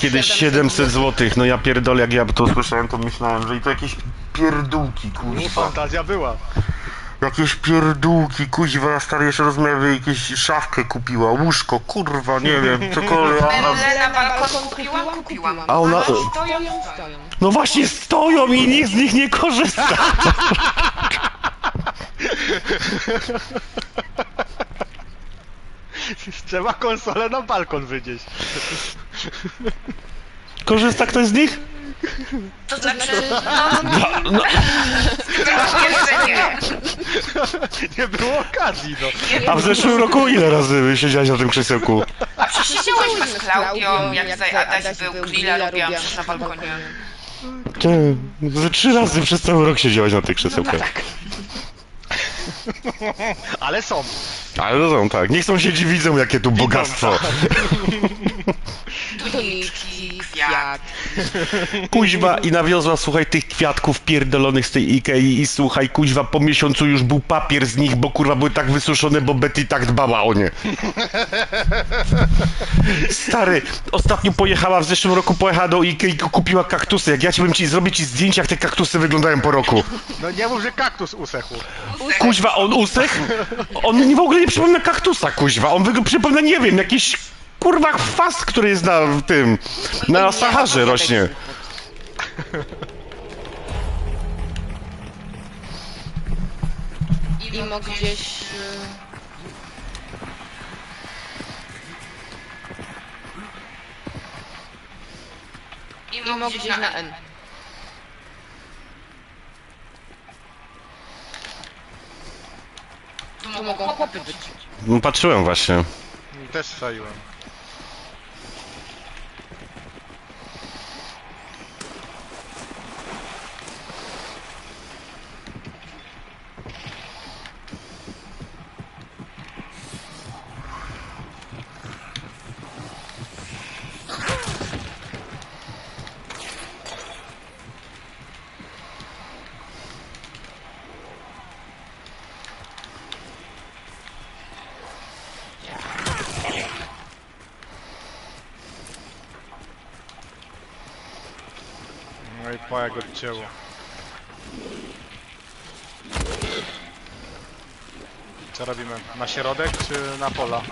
Kiedyś 700 zł, no ja pierdolę, jak ja to usłyszałem, to myślałem, że i to jakieś pierdółki, No kurwa. fantazja była. Jakieś pierdółki, kuźwa, stary jeszcze rozmawiał, jakieś szafkę kupiła, łóżko, kurwa, nie wiem, cokolwiek. a- Meble na balkon kupiłam, kupiłam. A ona- stoją, stoją. No właśnie stoją i nikt z nich nie korzysta. Trzeba konsolę na balkon wynieść. Korzysta ktoś z nich? To znaczy, no, No, no, jeszcze nie. Nie było okazji, no. a w zeszłym roku ile razy siedziałeś na tym krzesełku? A przecież siedziałyśmy z Klaudią, jak tutaj Adaś był, grilla robiłam przecież na balkonie. Ty, Ze trzy razy przez cały rok siedziałeś na tych krzesełkach. Ale są. Ale no są, tak. Niech sąsiedzi widzą, jakie tu bogactwo. Tuniki, kwiat. Kuźwa i nawiozła, słuchaj, tych kwiatków pierdolonych z tej Ikei i słuchaj, kuźwa, po miesiącu już był papier z nich, bo kurwa były tak wysuszone, bo Betty tak dbała o nie. Stary, ostatnio pojechała, w zeszłym roku pojechała do Ikei i kupiła kaktusy. Jak ja ci bym ci zrobić ci zdjęcia, jak te kaktusy wyglądają po roku. No nie mów, że kaktus usechł. Kuźwa, on usechł? On nie- w ogóle nie przypomina kaktusa, kuźwa. On wygląda, przypomina, nie wiem, jakiś kurwa chwast, który jest na tym, na Saharze rośnie. Imo gdzieś... y, Imo gdzieś na N. Tu mogą chłopy być. No, patrzyłem właśnie. Też strzeliłem. Po jak odcięło. Co robimy? Na środek czy na pola?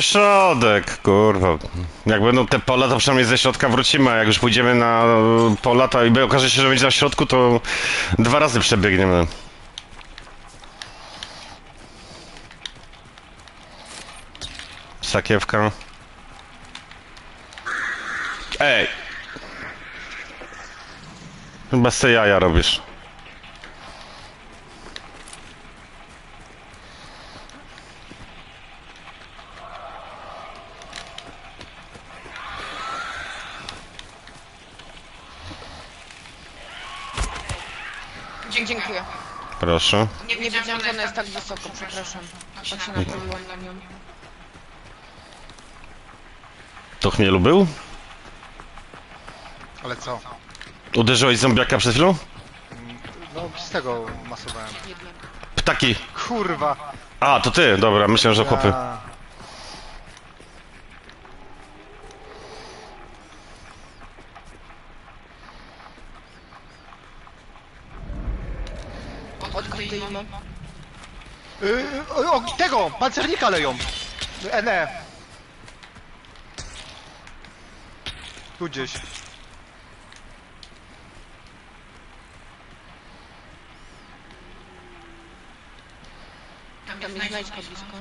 Środek, kurwa. Jak będą te pola, to przynajmniej ze środka wrócimy, a jak już pójdziemy na pola, to i okaże się, że będzie na środku, to dwa razy przebiegniemy. Sakiewka. Ej! Chyba se jaja robisz. Dziękuję. Proszę. Nie Nie wiedziałam, że ona jest tak wysoko, przepraszam. Tak się napełniłam na nią. To chmielu był? Ale co? Uderzyłeś zombiaka przed chwilą? No z tego masowałem. Ptaki. Kurwa! A, to ty, dobra, myślałem, że chłopy. Ja... Yy, o, o, tego! Pancernika leją! Ene! Tu gdzieś. Tam jest znajdźka blisko.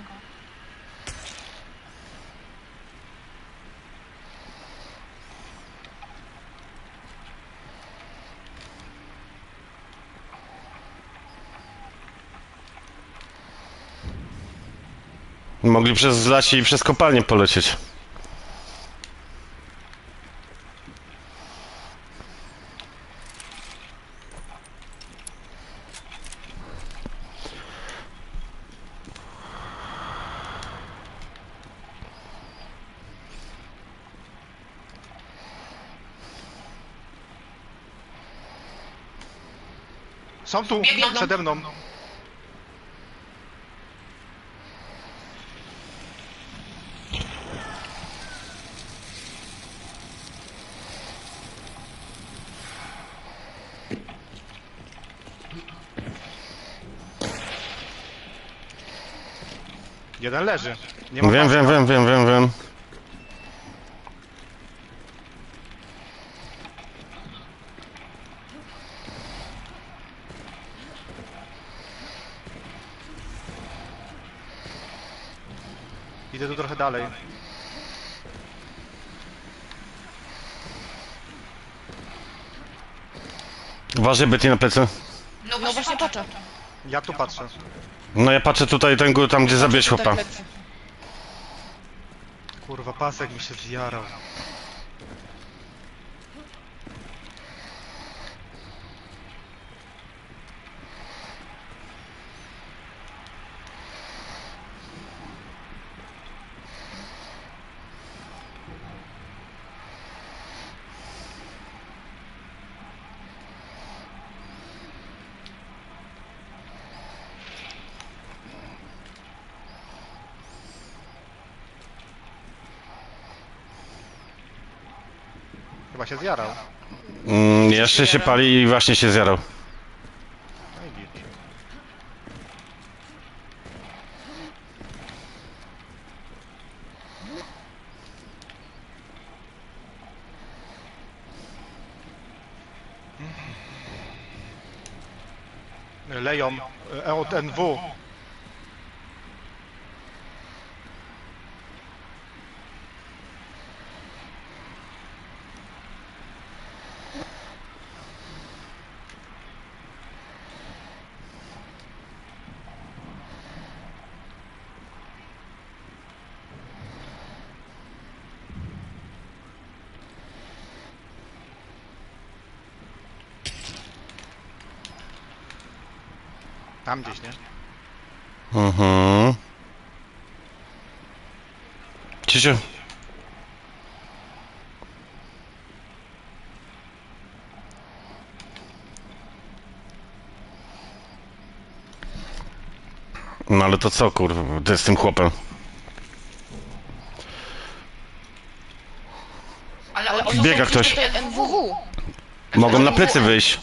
Mogli przez lasie i przez kopalnię polecieć. Są tu, Biegną. przede mną. Jeden leży. Nie ma Wiem, wiem, wiem, wiem, wiem, wiem. Dalej. Uważaj, Betty, na plecy. No właśnie patrzę. Ja tu patrzę. No ja patrzę tutaj, ten gór, tam gdzie zabierz Tutaj chłopa. plecy. Kurwa, pasek mi się zjarał. Chyba się zjarał. Mm, jeszcze się pali i właśnie się zjarał. No i git. Leją e, od NW. Tam gdzieś, nie? Mhm. Ciszę. No ale to co, kurwa, to z tym chłopem? Ale oni Biega ktoś. NWW. Mogą na plecy wyjść.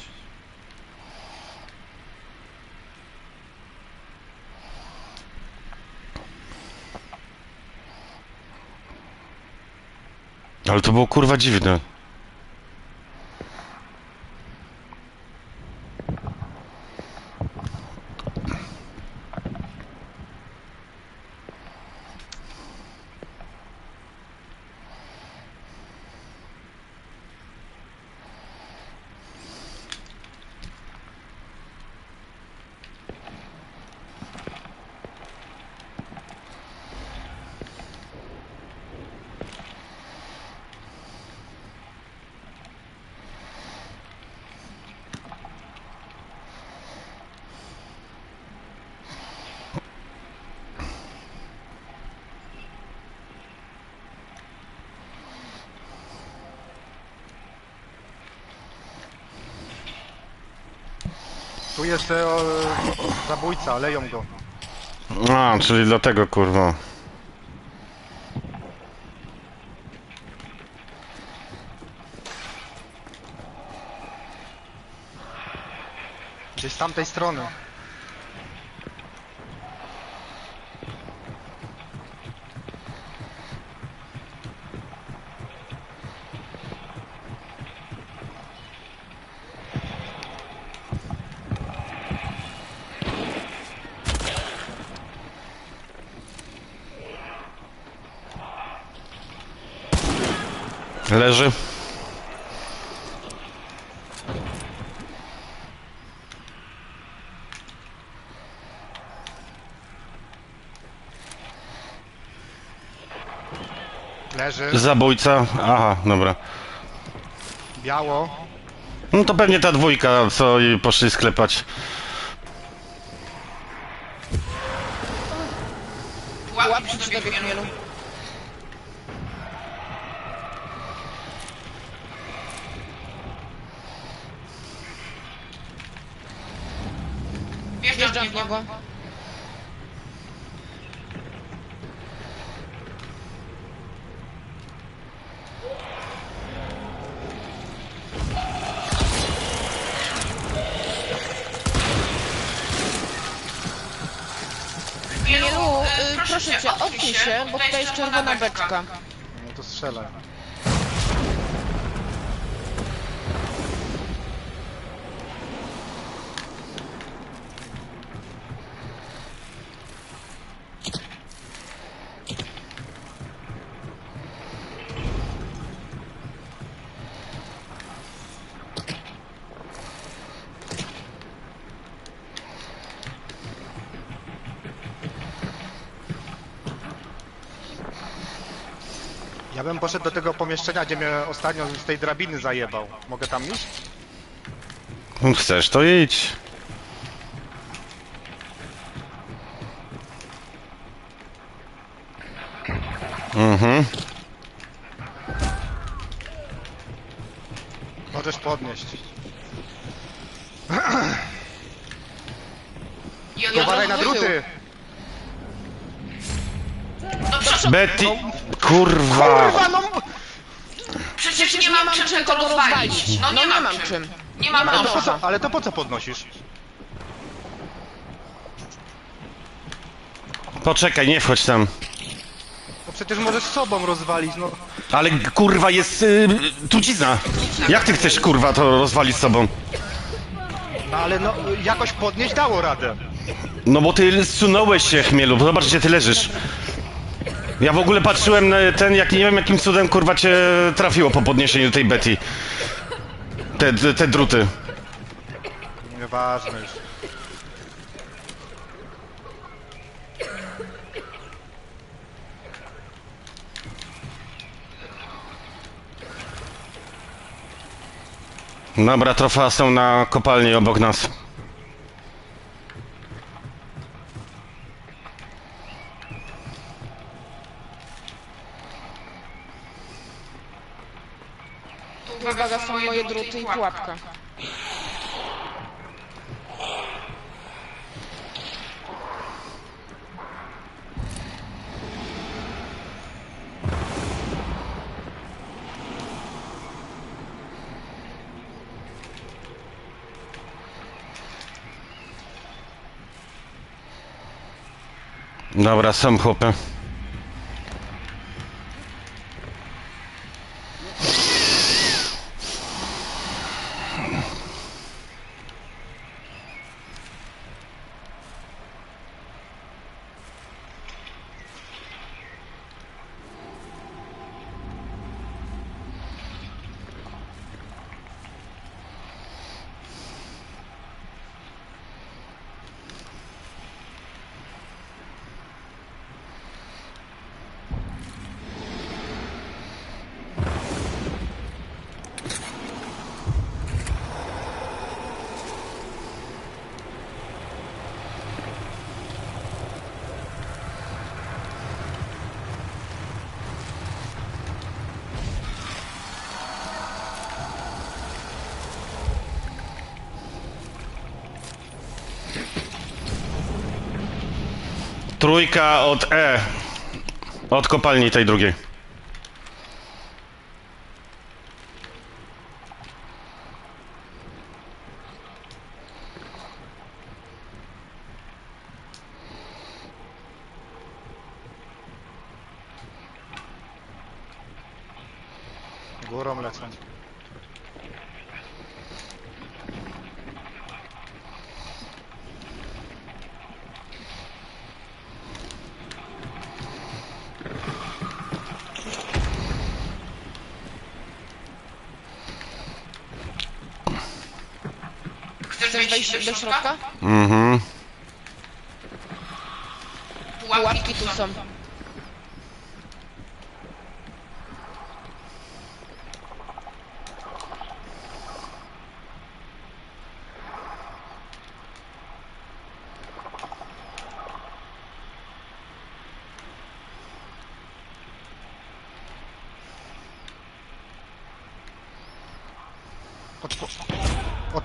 Ale to było kurwa dziwne. Tu jest e, o, zabójca, leją go. A, czyli dlatego kurwa. Gdzieś z tamtej strony. Leży. Leży. Zabójca. Aha, dobra. Biało. No to pewnie ta dwójka, co i poszli sklepać. Łapki Przy sobie tobie chmielu. Wjeżdżam Wjeżdżam w w niego. niego. Y, y, proszę cię, odsuń się, bo tutaj jest czerwona beczka. No to strzelaj. Poszedł do tego pomieszczenia, gdzie mnie ostatnio z tej drabiny zajebał. Mogę tam iść? Chcesz, to idź. Mhm. Możesz podnieść. Uważaj na druty! Betty, kurwa. Kurwa, no! Przecież nie mam czym tego rozwalić. No nie mam czym. Nie mam Ale to po co, ale to po co podnosisz? Poczekaj, nie wchodź tam. No przecież możesz sobą rozwalić, no. Ale kurwa jest y, trucizna. Jak ty chcesz kurwa to rozwalić z sobą? No ale no, jakoś podnieść dało radę. No bo ty zsunąłeś się chmielu, zobacz gdzie ty leżysz. Ja w ogóle patrzyłem na ten, jak nie wiem jakim cudem kurwa cię trafiło po podniesieniu tej Betty. Te, te, te druty. Nieważne już. Dobra, trofea są na kopalni obok nas. Uwaga, są moje druty i pułapka. Dobra, są chłopy. Trójka od E. Od kopalni tej drugiej. Chcesz wejść do środka? Mhm. Pułapki tu są.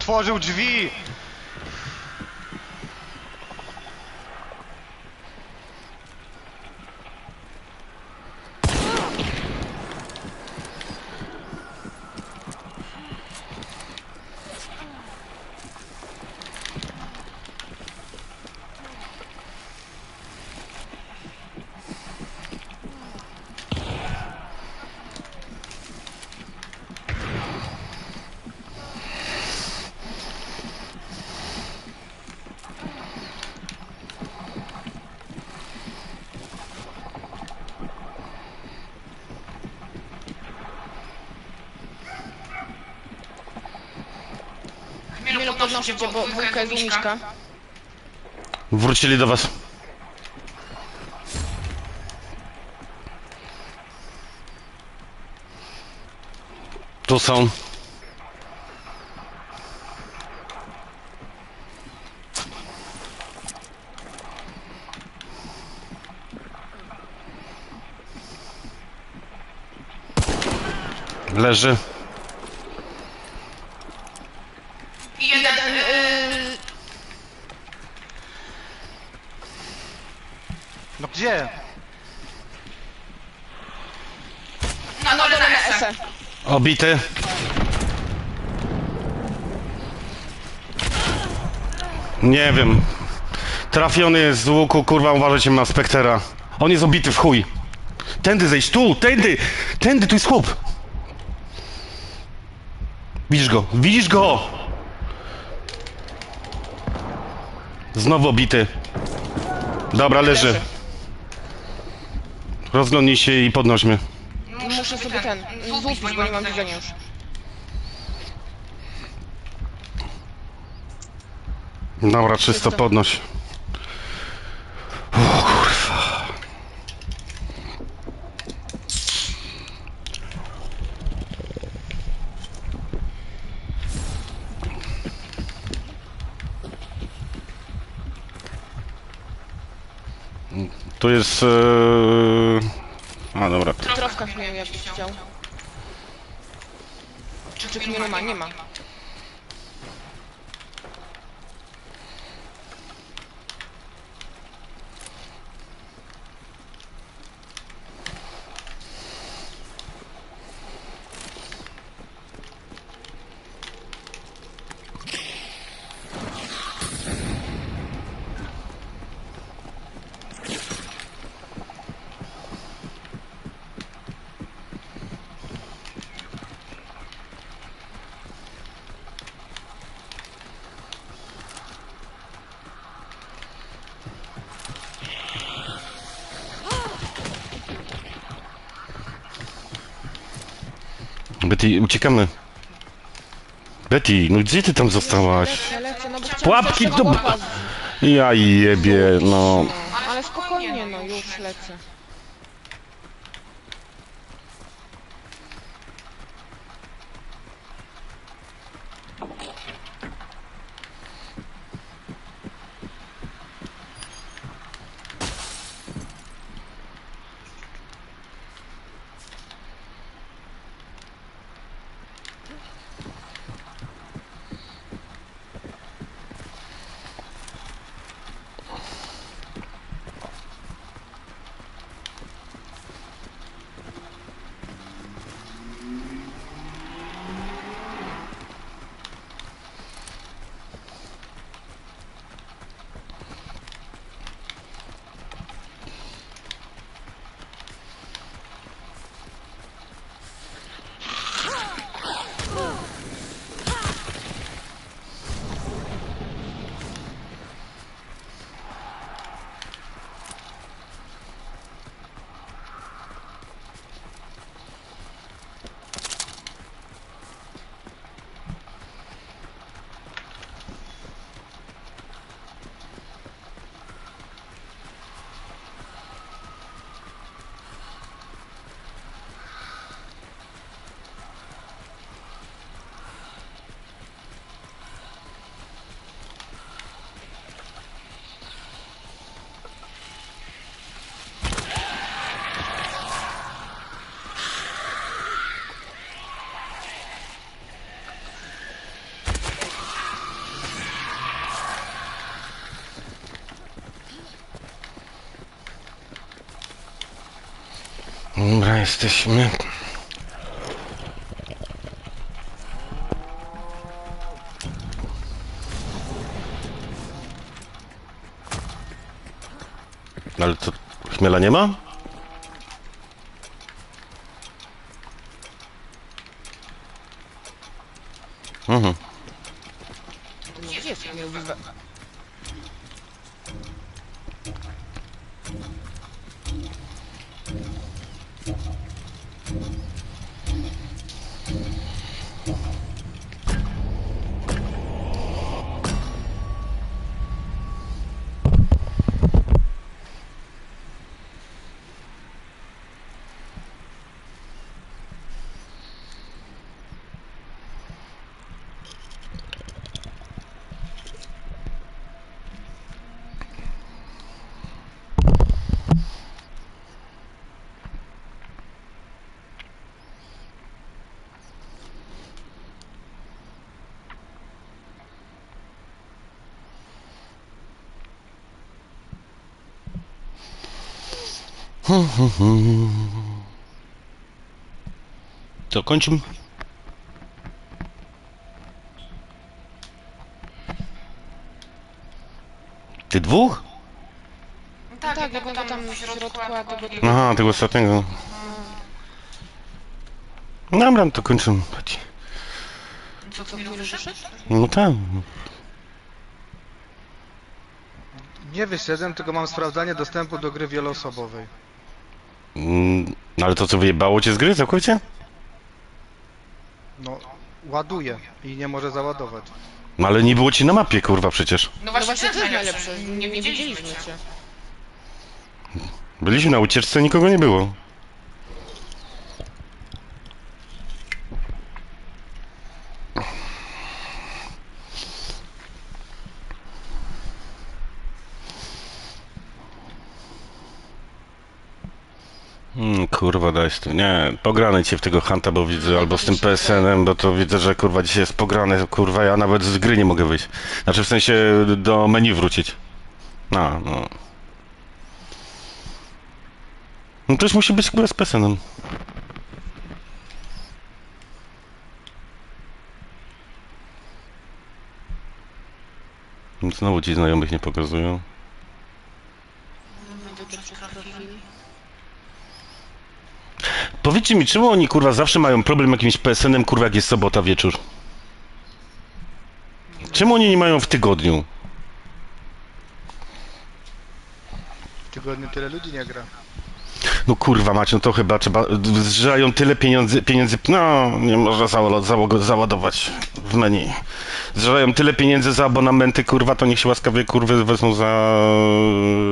Otworzył drzwi! Miśka. Wrócili do was. Tu są. Leży. I jeden, yy, No gdzie? na dole na Na SE. SE. Obity. Nie wiem. Trafiony jest z łuku, kurwa, uważajcie, ma spektera. On jest obity w chuj. Tędy zejść, tu, tędy! Tędy, tu jest chłop! Widzisz go, widzisz go! Znowu obity. Dobra, leży. Rozglądnij się i podnośmy. Muszę sobie ten, złupić, bo nie mam widzenia już. Dobra, czysto podnoś. O kurwa. Tu jest... Yy... A, dobra. Trofka chmielu jakbyś chciał. Czy chmielu ma? Nie ma. Betty, uciekamy. Betty, no gdzie ty tam zostałaś? Lecę, Pułapki do- Ja jebie. No, ale spokojnie, no już lecę. Dobra, jesteśmy. Ale to chmiela nie ma? Mhm. No gdzie jest To kończymy. Ty dwóch? Tak, Tak, jednego jednego tam w środku, a tego Aha, tego ostatniego. Dobra, to kończymy. Chodź. Co, co, wyszedł? No tak. Nie wyszedłem, tylko mam sprawdzanie dostępu do gry wieloosobowej. Mm, Ale to co, wyjebało cię z gry całkowicie? No, ładuje i nie może załadować. No ale nie było ci na mapie, kurwa, przecież. No No właśnie, właśnie, to jest najlepsze. Nie, nie widzieliśmy cię. Byliśmy na ucieczce, nikogo nie było. Kurwa, tu. Nie, pograny cię w tego Hanta, bo widzę, albo z tym PSN-em, bo to widzę, że kurwa dzisiaj jest pograne, kurwa, ja nawet z gry nie mogę wyjść. Znaczy w sensie do menu wrócić. No, no. No to już musi być chyba z PSN-em. Znowu ci znajomych nie pokazują. Powiedzcie mi, czemu oni kurwa zawsze mają problem jakimś PSN-em, kurwa, jak jest sobota wieczór? Czemu oni nie mają w tygodniu? W tygodniu tyle ludzi nie gra. No kurwa macie, no to chyba trzeba, zżerają tyle pieniędzy, pieniędzy, no nie można załog- załadować w menu. Zżerają tyle pieniędzy za abonamenty, kurwa, to niech się łaskawie kurwy wezmą za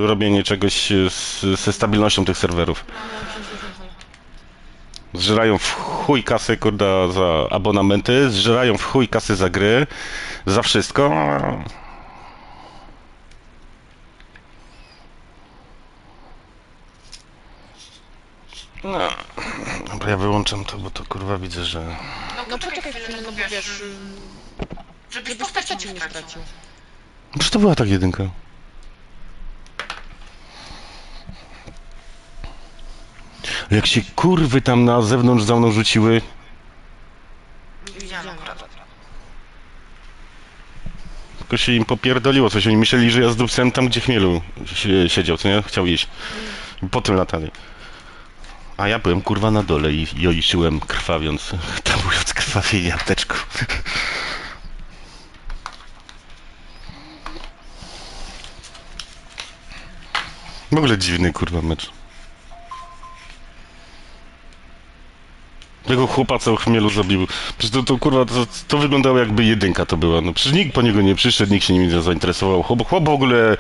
robienie czegoś z, ze stabilnością tych serwerów. Zżerają w chuj kasy, kurda, za abonamenty, zżerają w chuj kasy za gry, za wszystko. No, dobra, ja wyłączam to, bo to kurwa widzę, że... No poczekaj chwilę, no bo wiesz, ym, Żebyś postaci nie stracił. Przecież to była tak jedynka. Jak się kurwy tam na zewnątrz za mną rzuciły, Widziałam akurat. tylko się im popierdoliło coś. Oni myśleli, że ja z dupcem tam, gdzie chmielu sie- siedział, co nie? Chciał iść. I po tym latali. A ja byłem kurwa na dole i joiczyłem krwawiąc. Tamując krwawienie apteczką. W ogóle dziwny kurwa mecz. Tego chłopa co chmielu zabił. Przecież to, to kurwa, to, to wyglądało jakby jedynka to była. No przecież nikt po niego nie przyszedł, nikt się nim nie zainteresował. Chłop, chłop w ogóle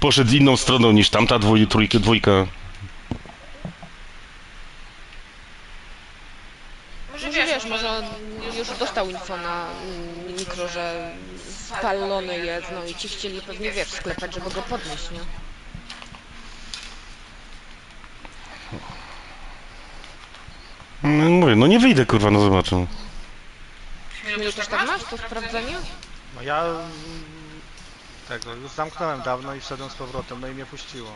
poszedł inną stroną niż tamta dwój, trójka, dwójka. Może wiesz, wiesz, może on już dostał info na mikro, że spalony jest, no i ci chcieli pewnie, wiesz, sklepać, żeby go podnieść, nie? No, mówię, no nie wyjdę kurwa, no zobaczę. Też tak masz, to sprawdzenie? No ja... mm, Tego, już zamknąłem dawno i wszedłem z powrotem, no i mnie puściło.